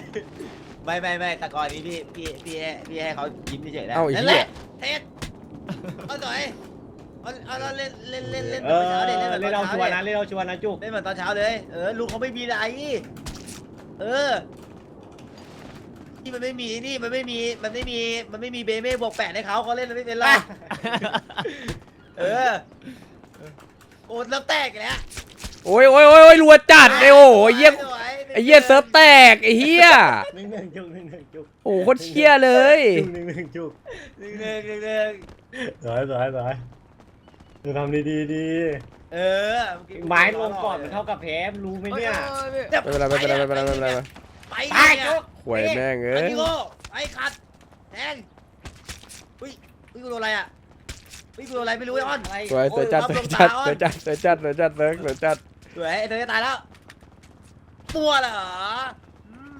Speaker 5: ไม่ไม่ไม่แต่ก่อนนี้พี่พี่พี่ให้พี่ให้เขายิ้มเฉยๆนะ
Speaker 2: เอาไอ้
Speaker 5: นั่น
Speaker 2: เหี้
Speaker 5: แห
Speaker 2: ย
Speaker 5: ละเทสเอาหน่อยเอาเอาเอาเล่นเล่นเล่นเล่น
Speaker 1: เอ
Speaker 5: เหมือน
Speaker 1: อ
Speaker 5: เช้าเด็เล่นเหมือนต
Speaker 1: เล่
Speaker 5: อน
Speaker 1: นเอา
Speaker 5: เช้า
Speaker 1: ชัวร์
Speaker 5: เด็
Speaker 1: นะเล่นเอาชัวร์นะจุก
Speaker 5: เล่นเหมือนตอนเช้าเลย เออลุงเขาไม่มีอะไร เออ นี่มันไม่มีนี่มันไม่มีมันไม่มีมันไม่มีเบเม่บวกแปดให้เขาเขาเล่นไม่เป็นไรเออโอ้แล้วแตกอีกแล้ว
Speaker 2: โอ้ยโอ้ยโอ้ยโอ้ยรัวจัดไอ้โอ้โหไอ้เหี้ย
Speaker 5: สว
Speaker 2: ไอ้เหี้ยเซิร์ฟแตกไอ้เหี้ย
Speaker 1: หนึ่งหนึ่งจุกหนึ่งหนึ่งจุก
Speaker 2: โอ้โหโคตรเชี่ยเลย
Speaker 1: จุกหนึ่งหนึ่งจุก
Speaker 5: หนึ่งหนึ่งหนึ่งหนึ่ง
Speaker 1: สวยสวยสวยจะทำดีดีดี
Speaker 5: เออ
Speaker 1: ไม้ลงก่อนมันเท่ากับแพ้รู้ไหมเนี่ย
Speaker 4: เออเนี่ย
Speaker 5: ดี๋ยว
Speaker 2: ไม่เป็นไรไม่เป็นไรไม่เป็นไรไม่เป็นไร
Speaker 5: ไป
Speaker 1: ตาย
Speaker 5: เนี่ย
Speaker 1: จุก
Speaker 2: หวยแม่งเอ้
Speaker 5: ไอ้
Speaker 2: ย
Speaker 5: พี่โก้ไอ้ขัดแทงอุ้ยอุ้ยกูโดนอะไรอะอุ้ยกูโดนอะไรไม่รู้ไอ้อ้อน
Speaker 1: อะไร
Speaker 2: สวยสวยจัดสวยจัดสวยจัดสวยจัดสวยจัดเซิร์ฟสวยจัด
Speaker 5: สวยไอ้เธอจะตายแล้วมัวเหรออืม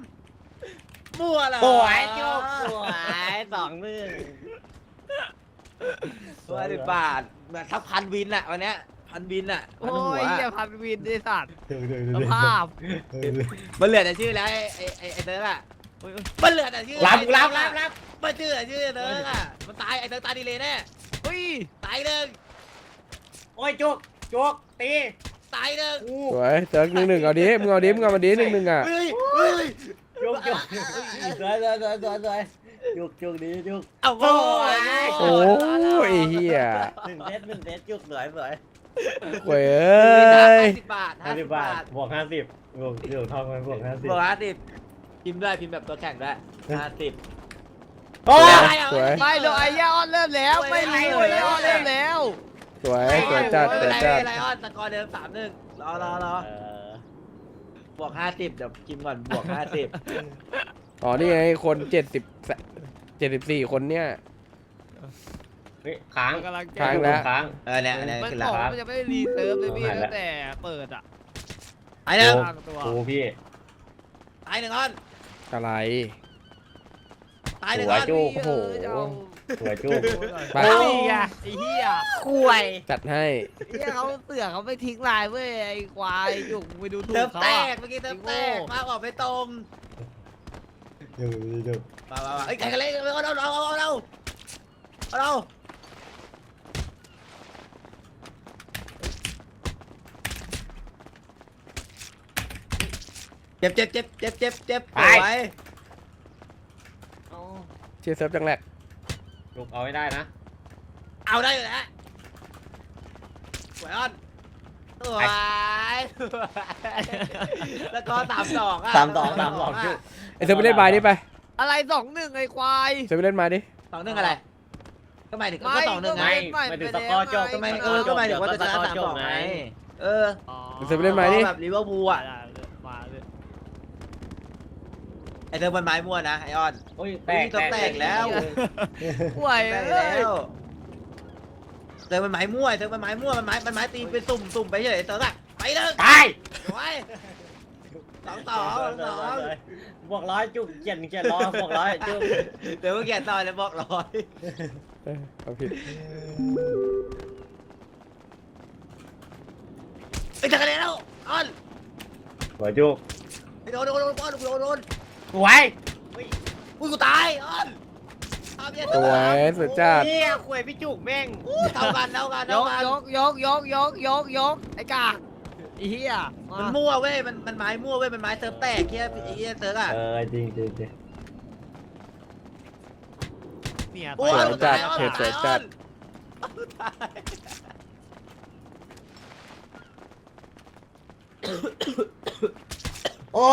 Speaker 5: มัวเหรอ
Speaker 1: สวยจุกสวยสองหนึ่ง
Speaker 5: สวยสิบบาทแบบทับพันวินอะวันเนี้ย พันวินอะพั
Speaker 4: โอ้
Speaker 5: นหัวย
Speaker 4: เหี้ยพันวินไอ้สัตว์
Speaker 1: เดี๋ยวเดี๋ยว
Speaker 4: ส
Speaker 1: เดี๋ยว
Speaker 4: ภาพ
Speaker 5: มันเหลือแต่ชื่อแล้วไอ้ไอ้ไอ้ไอ้เธออะ
Speaker 4: โอ้ย
Speaker 5: มันเหลือแต่ชื่อ
Speaker 1: รับ
Speaker 5: ไอ้
Speaker 1: รับ
Speaker 5: เธอ
Speaker 1: รั
Speaker 5: อะ
Speaker 1: บรับ
Speaker 5: มันชื่อแต่ชื่อเธออะมันตายไอ้เธอตายดีเลยแน่
Speaker 4: เฮ้ย
Speaker 5: ตายหนึ่ง
Speaker 1: โอ้ยจุกจุกตี
Speaker 5: ตายหนึ่ง
Speaker 1: อู้
Speaker 2: สวยเซิร์ฟหนึ่งหนึ่งเอาดิมึงเอาดิมึงเอามาดิหนึ่งหนึ่งอะ
Speaker 5: เฮ้ยเฮ้ย
Speaker 1: จุกจุกสวยสวยสวยสวยสวยจุกจุกดีจุก
Speaker 5: เอา
Speaker 1: สวย
Speaker 2: โอ้ยไอ้เหี้ย
Speaker 1: หนึ่งเซตหนึ่งเซตจุกสวยสวย
Speaker 2: หวยเอ้ย
Speaker 5: ห้าสิบบาท
Speaker 1: ห้าสิบบาทบวกห้าสิบบวกเดี๋ยวทองไปบวกห้าสิบบ
Speaker 5: วกห้าสิบพิมพ์ด้วยพิมพ์แบบตัวแข่งด้วยห้าสิบ
Speaker 1: โอ้ย
Speaker 2: สวย
Speaker 4: ไม่โดนไอ้ย่าออนเริ่มแล้ว ไม่รู้ไอ้ย่าออนเริ่มแล้ว
Speaker 2: สวยสวยจัด
Speaker 5: ไม่
Speaker 2: ส
Speaker 5: เป็
Speaker 2: วนย
Speaker 5: ไร
Speaker 2: จัด
Speaker 5: ไม่เป็นไรออนตะกอร์เดิมสามหนึ่งรอรอรอ
Speaker 1: เออบ
Speaker 5: วกห้าสิบเดี๋ยวพิมพ์ก่อนบวกห้าสิบ
Speaker 2: อ๋อนี่ไงคนเจ็ดสิบเจ็ดสิบสี่คนเนี่ย
Speaker 1: เฮ้ยค้าง
Speaker 4: มันกำลัง
Speaker 2: ค้าง แล้ว
Speaker 1: ค้าง
Speaker 5: เออเนี่ยเนี่ย
Speaker 4: มัน
Speaker 5: ขึ้น
Speaker 4: บ
Speaker 5: แล้
Speaker 4: อ
Speaker 5: ว
Speaker 4: กว่ามันจะไม่ได้รีเซิร์ฟเลยพี่
Speaker 1: เอาหายแล้ว
Speaker 4: ตั้งแต่เปิดอะ
Speaker 5: ตายหนึ่ง
Speaker 4: สร้างตัว
Speaker 1: โอ้พี่
Speaker 5: ตายหนึ่งออน
Speaker 2: อะไร
Speaker 5: ตายหนึ่ง
Speaker 1: ส
Speaker 5: อ
Speaker 1: วย
Speaker 5: อน
Speaker 1: จุก
Speaker 2: โอ้โห
Speaker 1: สวยจุก
Speaker 2: ไป
Speaker 4: นี่ไงไอ้เหี้ย
Speaker 1: คุย
Speaker 2: จัดให้
Speaker 4: ไอ้เหี้ยเขาเสือกเขาไม่ทิ้งลายเว้ยไอ้ควายจุกไปดูถู
Speaker 5: เติ
Speaker 4: ก
Speaker 5: ม
Speaker 4: เขา
Speaker 5: แต
Speaker 4: อะ
Speaker 5: กเมื่อกี้เติม
Speaker 4: ไอ้
Speaker 5: แต
Speaker 4: โง่
Speaker 5: กมาออกไปตรง
Speaker 1: จุกจุก
Speaker 5: มามามาเอ้ยใครกันเลยเอาเอาเอาเอาเอาเอาเอา เจ็บเจ็บเจ็บเจ็บเจ็บเจ็บสวย
Speaker 2: เชียร์เซิร์ฟจังแรก
Speaker 1: จุกเอาให้ได้นะ
Speaker 5: เอาได้อยู่แล้วสวยออนสวยสวยแล้วก็สามสองอะ
Speaker 1: สามสองสามสองจุก
Speaker 2: ไอเซิร์ฟไปเล่นไม้ดิไป
Speaker 4: อะไรสองหนึ่งไอ้ควาย
Speaker 2: เซิร์ฟไปเล่นไม้ดิ
Speaker 5: สองหนึ่งอะไรก็หมายถึง
Speaker 4: ไม่
Speaker 5: ก็สองหนึ่งไง
Speaker 1: ไม่
Speaker 4: ไม่
Speaker 1: ไม่ถึง
Speaker 4: ไป
Speaker 1: สกอร์จบ
Speaker 4: แล้ว
Speaker 5: ก็หมาย
Speaker 4: ไม่
Speaker 5: เออก็หมายถึงว่าจะชนะสามสองไงเออ
Speaker 4: อ๋อ
Speaker 2: เซิร์ฟไปเล่นไม้ดิ
Speaker 5: แบบลิเวอร์พูลอะ
Speaker 4: ได้ได้มาเลย
Speaker 5: ไอเธอมันไม้มั่วนะไอออน
Speaker 1: โอ้ย
Speaker 5: แตกแตกแล้ว
Speaker 4: ห่วย
Speaker 5: แตก
Speaker 4: เอ้
Speaker 5: แล้
Speaker 4: ยว
Speaker 5: เธอมันไม้มั่วเธอมันไม้มั่วมันไม้มันไม้ตีเป็นสุ่มสุ่มไปเฉยเธออะไปเลย
Speaker 1: ตาย
Speaker 5: ไว้สองต่อสอง
Speaker 1: บวกร้อยจุกเจ็ดเจ็ดร้อยบวกร้อยจุก
Speaker 5: เดี๋ยวเมื่อกี้ต่อเลยบอกร้อย
Speaker 2: เออเอาผิด
Speaker 5: ไปทางไหนแล้วออน
Speaker 1: หัวจุก
Speaker 5: ไปโดนโดนโดนโดนโดนโดน
Speaker 1: สวย
Speaker 5: อุ้ยกูตายออนทำยัง
Speaker 2: สวยสุดจัด
Speaker 1: เฮียคุยพี่จุกแม่ง
Speaker 5: เท่ากันเท่ากัน
Speaker 4: ย
Speaker 5: เท่ากกัน
Speaker 4: ยกยกยกยกยกยกไอ้กากไอ้เหี้ยมา
Speaker 5: มันมั่วเว้ยมันมันไม้มั่วเว้ยมันไม้เติมแตกเฮียไอ้เฮียเติร์กอะ
Speaker 1: เออจริงจริงจริง
Speaker 4: เนี่ย
Speaker 5: โอ้
Speaker 2: สวยจัด
Speaker 5: ตาย
Speaker 2: เทรดสวยจัด
Speaker 5: ตาย
Speaker 1: โอ้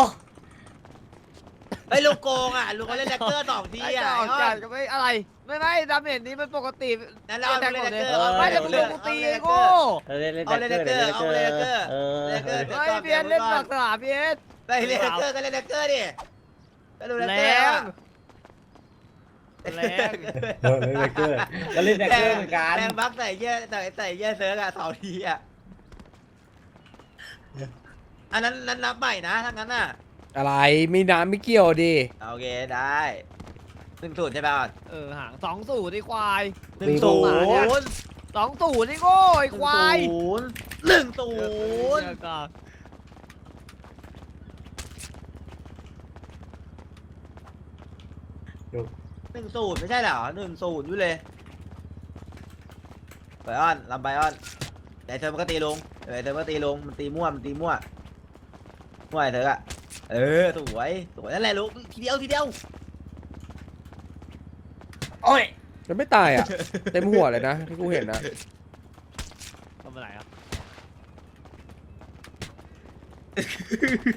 Speaker 5: ไอ้ยลูกโกงอะลูกเขาเล่นแดกเกอร์สองที
Speaker 4: ไอ้
Speaker 5: อะ
Speaker 4: เจ้า
Speaker 5: ไอ้อ
Speaker 4: จั
Speaker 5: อ
Speaker 4: ด
Speaker 5: น
Speaker 4: ก็ไม่อะไร ไม่ไม่ดาเมจนี้มันปกติ
Speaker 5: นั่นเราเอาไปเล่นแดกเกอร์
Speaker 1: เออ
Speaker 4: ไม่แต่มึงดูกูตีไอ้โง่
Speaker 1: เออเล่นเล่น
Speaker 5: เอาเล่น
Speaker 1: แดกเกอร์
Speaker 5: เอาเล่นแดกเกอร์
Speaker 1: เออ
Speaker 5: เล่นแดกเกอร์
Speaker 4: เฮ้ยเบียนเล่นหลักสนามเบียน
Speaker 5: ไปเล่นแดกเกอร์ก็เล่นแดกเกอร์ดิก็ดูแดก
Speaker 4: แร
Speaker 5: เกอร์
Speaker 4: ง
Speaker 5: อะ
Speaker 4: แรง
Speaker 1: เออเล่นแดกเกอร์ก็เล่นแดกเกอร์เหมือนกัน
Speaker 5: แรงบักใส่เยี่ยใส่ใส่เยี่ยเซิร์กอะสองทีอะอันนั้นนั้นนับใหม่นะถ้างั้นน่ะ
Speaker 2: อะไรมีน้ำไม่เกี่ยวดิ
Speaker 5: โอเคได้หนึ่งศูนย์ใช่ป่ะ
Speaker 4: เออห่างสองศูนย์ไอ้ควาย
Speaker 5: หนึ่งศูนย์
Speaker 4: สองศูนย์ไอ้โง่ไอ้ควาย
Speaker 5: หนึ่งศูนย์
Speaker 4: เดี๋ยวก่อน
Speaker 5: หนึ่งศูนย์ไม่ใช่เหรอหนึ่งศูนย์อยู่เลยไปอ้อนลำไปอ้อนแต่เธอมันก็ตีลงแต่เธอมันก็ตีลงมันตีมั่วมันตีมั่วมั่วไอ้เธออะ เออสวยสวยนั่นแหละลูกทีเดียวทีเดียว
Speaker 1: โอ้ย
Speaker 2: มันไม่ตายอะ เต็มหัวเลยนะที่กูเห็นนะ
Speaker 4: ทำอะไรอะ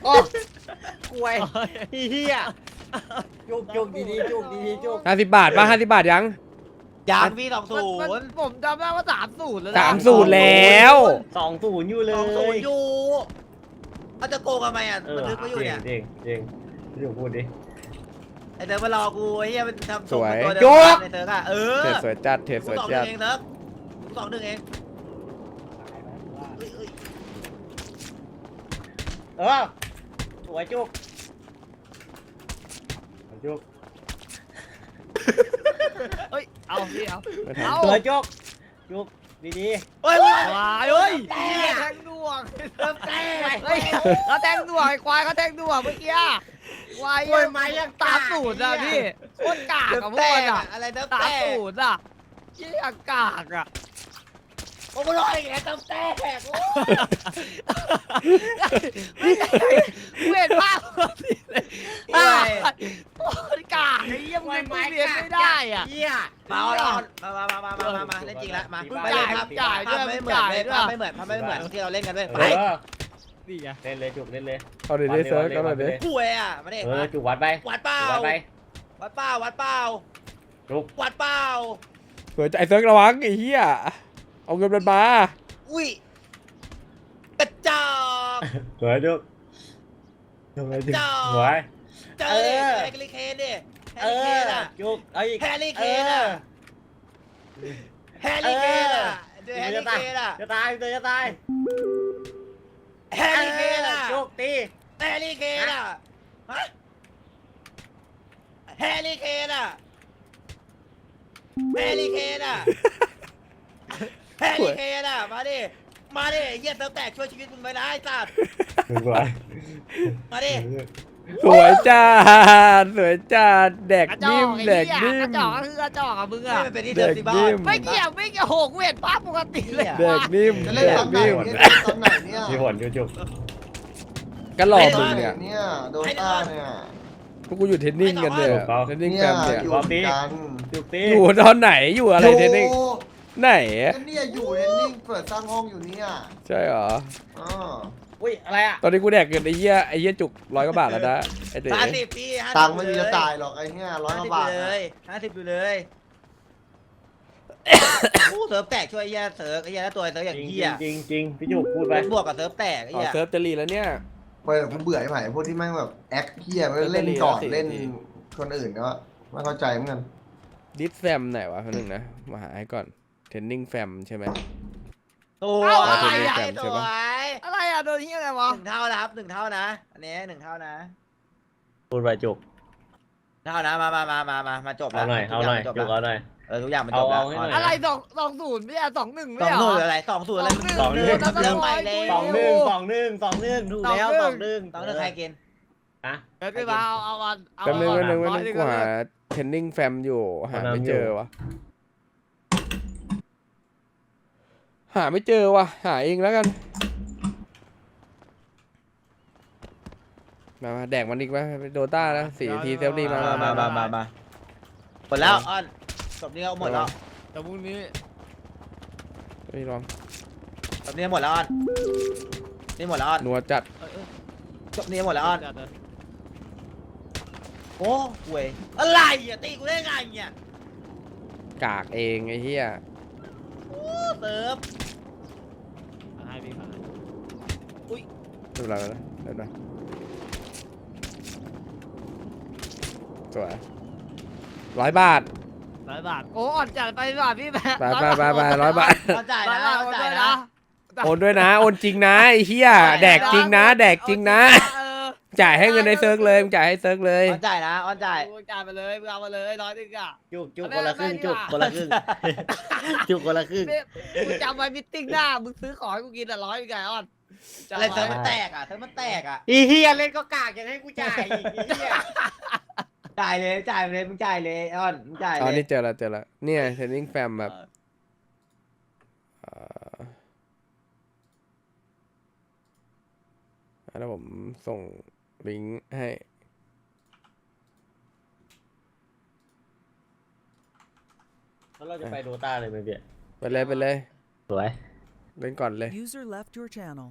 Speaker 1: โอ้กล้วยเฮียจุกจุกดีๆจุกดีๆจุก
Speaker 2: ห้าสิบบาทป่ะห้าสิบบาทยัง
Speaker 5: ยางวีสองศู
Speaker 4: มันมัน
Speaker 5: นย์
Speaker 4: ผมจำได้ว่าสามศูนย์แล้วนะ
Speaker 2: สามศูนย์แล้ว
Speaker 1: สองศูนย์อยู่เล
Speaker 5: สองศูน
Speaker 1: ย
Speaker 5: ย์อยู่ เขาจะโกงทำไมอะ
Speaker 1: เออ
Speaker 5: มันทึกไว้อยู่เนี่ย
Speaker 1: จริงจริงจริงจุกพูดดิ
Speaker 5: ไอเธอมารอกูไอ้เหี้ยมันทำ
Speaker 2: สวย
Speaker 5: ตัวเดิ
Speaker 1: จุ๊
Speaker 5: ม
Speaker 1: บ
Speaker 5: ในเธออะเออ
Speaker 2: เทรดสวยจัดเทรดสวย
Speaker 5: สองหนึ่
Speaker 2: จัด
Speaker 5: งเองเถิกสองหนึ่งเองเอ้ยเอ้ย
Speaker 1: เออสวยจุกจุก
Speaker 4: เฮ้ย เอาพี่เอา
Speaker 2: ไม่ทัน
Speaker 4: เอา
Speaker 1: สวยจุกจุก ดี
Speaker 5: โอ้ยโอ้ย
Speaker 4: ควายเฮ้ย
Speaker 5: แตก
Speaker 4: เหี้ยแทงดวง
Speaker 5: เติมแตก
Speaker 4: เฮ้ยเขาแทงดวงไอ้ควายเขาแทงดวงเมื่อกี้อะควาย
Speaker 5: โอ้ยไม้ยัง
Speaker 4: ตามสูตรอะ
Speaker 5: กาก
Speaker 4: พี่โคตรกาก
Speaker 5: เติ
Speaker 4: อะ
Speaker 5: ม
Speaker 4: พว
Speaker 5: แต
Speaker 4: กมั
Speaker 5: ก
Speaker 4: น
Speaker 5: อะ
Speaker 4: อะ
Speaker 5: อะไรเติม
Speaker 4: ตา
Speaker 5: แต
Speaker 4: ม
Speaker 5: ก
Speaker 4: สูตรอะเชี่ยกากอะ
Speaker 5: โอ้โหร้อยอีกแล้วเติมแตกโอ้
Speaker 4: เวทมากสิเลยโอ้กาไอ้เหี้ยมึงเล่เรียนไม่ได้อะ
Speaker 1: เฮีย
Speaker 5: มาเอาเอามามามามามามาเล่นจริงล้วมาไม่เล่
Speaker 1: ย
Speaker 5: นภาพ
Speaker 4: จ่ายด้วย
Speaker 5: ไม่เหมือนเลยภาพไม่เหมือนภาพไม่เหมือนที่เราเล่นกันด้วยไป
Speaker 4: นี่ไง
Speaker 1: เล่นเลยจุกเล่นเลย
Speaker 2: เอาดิดิเซิร์ฟก็มาดิ
Speaker 5: ป่วยอะมาดิ
Speaker 1: เออจุกวัดไป
Speaker 5: วัดเปล่า
Speaker 1: วัดไป
Speaker 5: วัดเปล่าวัดเปล่า
Speaker 1: จุก
Speaker 5: วัดเปล่า
Speaker 2: สวยจัดไอเซิร์ฟระวังไอ้เหี้ย เอาเงินมันมา
Speaker 5: อุ้ยกระจอก
Speaker 1: สวยจุกสวยจุก
Speaker 5: จ้า
Speaker 1: สวย
Speaker 5: เจอ
Speaker 1: เอ
Speaker 5: ดิ
Speaker 1: อ
Speaker 5: แฮร์รี่เคนดิแฮ
Speaker 1: เอ
Speaker 5: ร์รี่เคน
Speaker 1: อ
Speaker 5: อะ
Speaker 1: จุกเอาอีก
Speaker 5: แฮร์รี่เคนอะแฮร์รี่เคนอะเจอแฮร์
Speaker 1: จะ
Speaker 5: รี่
Speaker 1: ตาย
Speaker 5: เคนอะ
Speaker 1: จะตายจะจะตาย
Speaker 5: แฮร์รี่เคนอะ
Speaker 1: จุกตี
Speaker 5: แฮร์รี่เคนอะฮะแฮร์รี่เคนอะแฮร์รี่เคนอะ แฮร์รี่เคนอะ มาดิ มาดิเยี่ยเติมแตกช่วยชีวิตมึงไว้นะไอ้สัตว์
Speaker 1: สวย
Speaker 5: มาดิ
Speaker 2: สวยจัดสวยจัดแดก
Speaker 4: กระจอ
Speaker 2: นิ่
Speaker 4: ก
Speaker 2: ม
Speaker 4: ไอ้
Speaker 2: แดก
Speaker 4: เหี้ย
Speaker 2: นิ่
Speaker 4: ก
Speaker 2: ม
Speaker 4: ระจอกก็คือกระจอกอะมึง
Speaker 5: ให้
Speaker 4: อะ
Speaker 5: มันเป็นที่เดิมสิบ้า
Speaker 2: เด็ก
Speaker 5: น
Speaker 2: นิ่
Speaker 4: ไม่เกี่ยวไม่เกี่ยวโหกเวทป้าปกติเลย
Speaker 2: แดกนิ่ม
Speaker 6: จะ
Speaker 2: แด
Speaker 6: เล่น
Speaker 2: ก
Speaker 6: ตอนไหน
Speaker 2: นิ่ม
Speaker 6: เนี่ยตอนไหนเนี่ย
Speaker 1: มีผลจุกจุก
Speaker 2: ก็รอมึงเนี่ย
Speaker 6: เนี่ยโดต้าเนี่ย
Speaker 2: พวกกูอยู่เทรนนิ่งกันเนี่ยเทรนนิ่ง
Speaker 6: เนี่
Speaker 2: แฟ
Speaker 6: ย
Speaker 2: มเนี่ย
Speaker 6: อยู่กัน
Speaker 1: จุกตี
Speaker 2: อยู่ตอนไหนอยู่อะไรเทรนนิ่ง
Speaker 6: อยู่
Speaker 2: ไหนอะ
Speaker 6: ก็เนี่ยอยู่เรนนิ่งเปิดสร้างห้องอยู่เนี่ย
Speaker 2: ใช่เหรอ
Speaker 6: อ๋อ
Speaker 1: อุ้ยอะไรอะ
Speaker 2: ตอนนี้กูแดกเงินไอ้เหี้ยไอ้เหี้ยจุกร้อยกว่าบาทแล้วนะไอ้เด็ก
Speaker 5: ห้าสิบพี่ห้าสิบ
Speaker 6: ตังค์ไม่มีจะจ่ายหรอกไอ้เนี่ยร้อยกว่าบาท
Speaker 5: เล
Speaker 6: นะ
Speaker 5: ยห้าสิบอยู่เลยโอ้เซิร์ฟแตกช่วยไอ้เหี้ยเซิร์ฟไอ้เหี้ยแล้วตัวไอ้เซิร์ฟอย่าง
Speaker 1: จริง
Speaker 5: เหี้ย
Speaker 1: จริงจริงพี่จุกพูดไป
Speaker 5: บวกกับเซิร์ฟแตกไอ้
Speaker 2: อ๋อ
Speaker 5: เหี้ย
Speaker 2: เซิร์ฟจะรีแล้วเนี่ย
Speaker 6: เปิดกูเบื่อไอ้ไผ่พวกที่แม่งแบบแอคเฮียไม่เล่นก่อนเล่นคนอื่นก็ไม่เข้าใจเหมือนกัน
Speaker 2: ดิสแฟมไหนวะคนหนึ่งนะ มาหาให้ก่อน เทนนิ่งแฟมใช่ไหม
Speaker 5: ตัว
Speaker 4: เอ้า
Speaker 5: อะไร
Speaker 4: อะไรอะ
Speaker 5: ใหญ่ตัว
Speaker 4: อะไรอะโดนเฮียอะไรวะ
Speaker 5: หนึ่งเท่านะครับหนึ่งเท่านะอันนี้หนึ่งเท่านะ
Speaker 1: พูดไปจุก
Speaker 5: เท่านะมามามามามามาจบแล้
Speaker 1: เอา
Speaker 5: ว
Speaker 1: หน่อยเอาหน่อย
Speaker 5: ทุก
Speaker 1: จุก
Speaker 5: ย่างมันจบ
Speaker 1: เอาหน่อย
Speaker 5: แล้วเออทุกอย่างมันจ
Speaker 1: เอา
Speaker 5: บแล้ว
Speaker 1: เอาให้หน่อย
Speaker 4: อะไรสองสองศูนย์ไม่ใช่สองหนึ่งไม่
Speaker 5: สอง
Speaker 4: ใช่เหร
Speaker 5: ศูน
Speaker 4: อ
Speaker 5: ย์อะไรสองศูนย์อะไร
Speaker 4: สองหนึ่ง
Speaker 5: มึ
Speaker 1: สองหนึ่ง
Speaker 5: เรื่องใหม่เลย
Speaker 1: สองหนึ่งสองหนึ่งสองหนึ่งถูกแล้ว
Speaker 4: ส
Speaker 1: ส
Speaker 4: อ
Speaker 1: องง
Speaker 4: ห
Speaker 1: ห
Speaker 4: นึ่
Speaker 1: นึ่
Speaker 4: ง
Speaker 1: ง
Speaker 5: ต้องเลือกใครกิน
Speaker 1: อะ
Speaker 4: เดี๋ยวพี่มาเอาเอาเอาเอา
Speaker 2: แป๊บนึง
Speaker 4: เอา
Speaker 2: แป๊บนึงแป๊บ
Speaker 4: ร้อย
Speaker 2: นึง
Speaker 4: หนึ่ง
Speaker 2: กูหาเทนนิ่งแฟมอยู่หาไม่เจอวะ หาไม่เจอวะหาเองแล้วกัน มามาแดกมันอีกไหมโดต้านะสี่ทีเซลดีมา
Speaker 5: มามามามามาหมดแล้วอ้อนจบนี้ก็หมดแล้ว
Speaker 4: แต่พรุ่งนี้
Speaker 2: ไม่ลอง
Speaker 5: จบนี้หมดแล้วอ้อนนี่หมดแล้วอ้อน
Speaker 2: นัวจัด
Speaker 4: เออเออ
Speaker 5: จบนี้หมดแล้วอ้อน
Speaker 4: เดี๋ยวเดี๋ยว
Speaker 5: โอ้ห่วยอะไรอะตีกูได้ไงเนี่ย
Speaker 2: กากเองไอ้เหี้ย
Speaker 5: โอ้ เติร์ฟ
Speaker 4: เอาให้พี่มา
Speaker 2: ดูแล้วนะเดี๋ยวนะสวยร้อยบาท
Speaker 4: ร้อยบาทโอ้อ่อนจัดไปบาทพี่แม่
Speaker 2: ไปไปไปไปร้อยบาท
Speaker 5: เข้าใจ
Speaker 4: ร้อ
Speaker 5: นะ
Speaker 4: ยบาท
Speaker 5: เข้า
Speaker 4: โอน
Speaker 5: ใจ
Speaker 4: ด้วย
Speaker 5: นะ
Speaker 4: นะ
Speaker 2: โอนด้วยนะ โอนจริงนะไอ้เหี้ย แดกจริงนะ แดกจริงนะ
Speaker 4: เออ
Speaker 2: จ่ายให้เงินในเซิร์กเลยมึงจ่ายให้เซิร์กเลย
Speaker 5: อ้อนใจนะอ้อนใจ
Speaker 4: กูจ่ายไปเลยมึงเอามาเลยร้อยหนึงอะ
Speaker 1: จุกจุก
Speaker 4: เอา
Speaker 1: คนละครึ่ง
Speaker 4: ไม่
Speaker 1: จุก
Speaker 4: ไม่
Speaker 1: คนละครึ่งจุกคนละครึ่ง
Speaker 4: นี่กูจำไว้มิทติ้งหน้า มึงซื้อของให้กูกินอะร้อยหนึงไงอ่อนจำ
Speaker 5: อะไร
Speaker 4: ไว้
Speaker 5: เติร์ฟมันแตกอะเติร์ฟมันแตกอะ
Speaker 1: อีเฮียเล่นก็กากยังให้กูจ่ายอีกอีเฮีย
Speaker 5: จ่ายเลยจ่ายเลยมึงจ่ายเลยอ้อนมึงจ่าย
Speaker 2: อ๋อ
Speaker 5: เลย
Speaker 2: นี่เจอแล้วเจอแล้วเนี่ยเทนนิ่งแฟมแบบเอ่อแล้วผมส่ง ลิงก์ให้
Speaker 1: แล้วเราจะไปโดต้าเลยไหมเบียร์
Speaker 2: ไปเลยไปเลย
Speaker 1: สวย
Speaker 2: เล่นก่อนเลย
Speaker 3: User left your channel.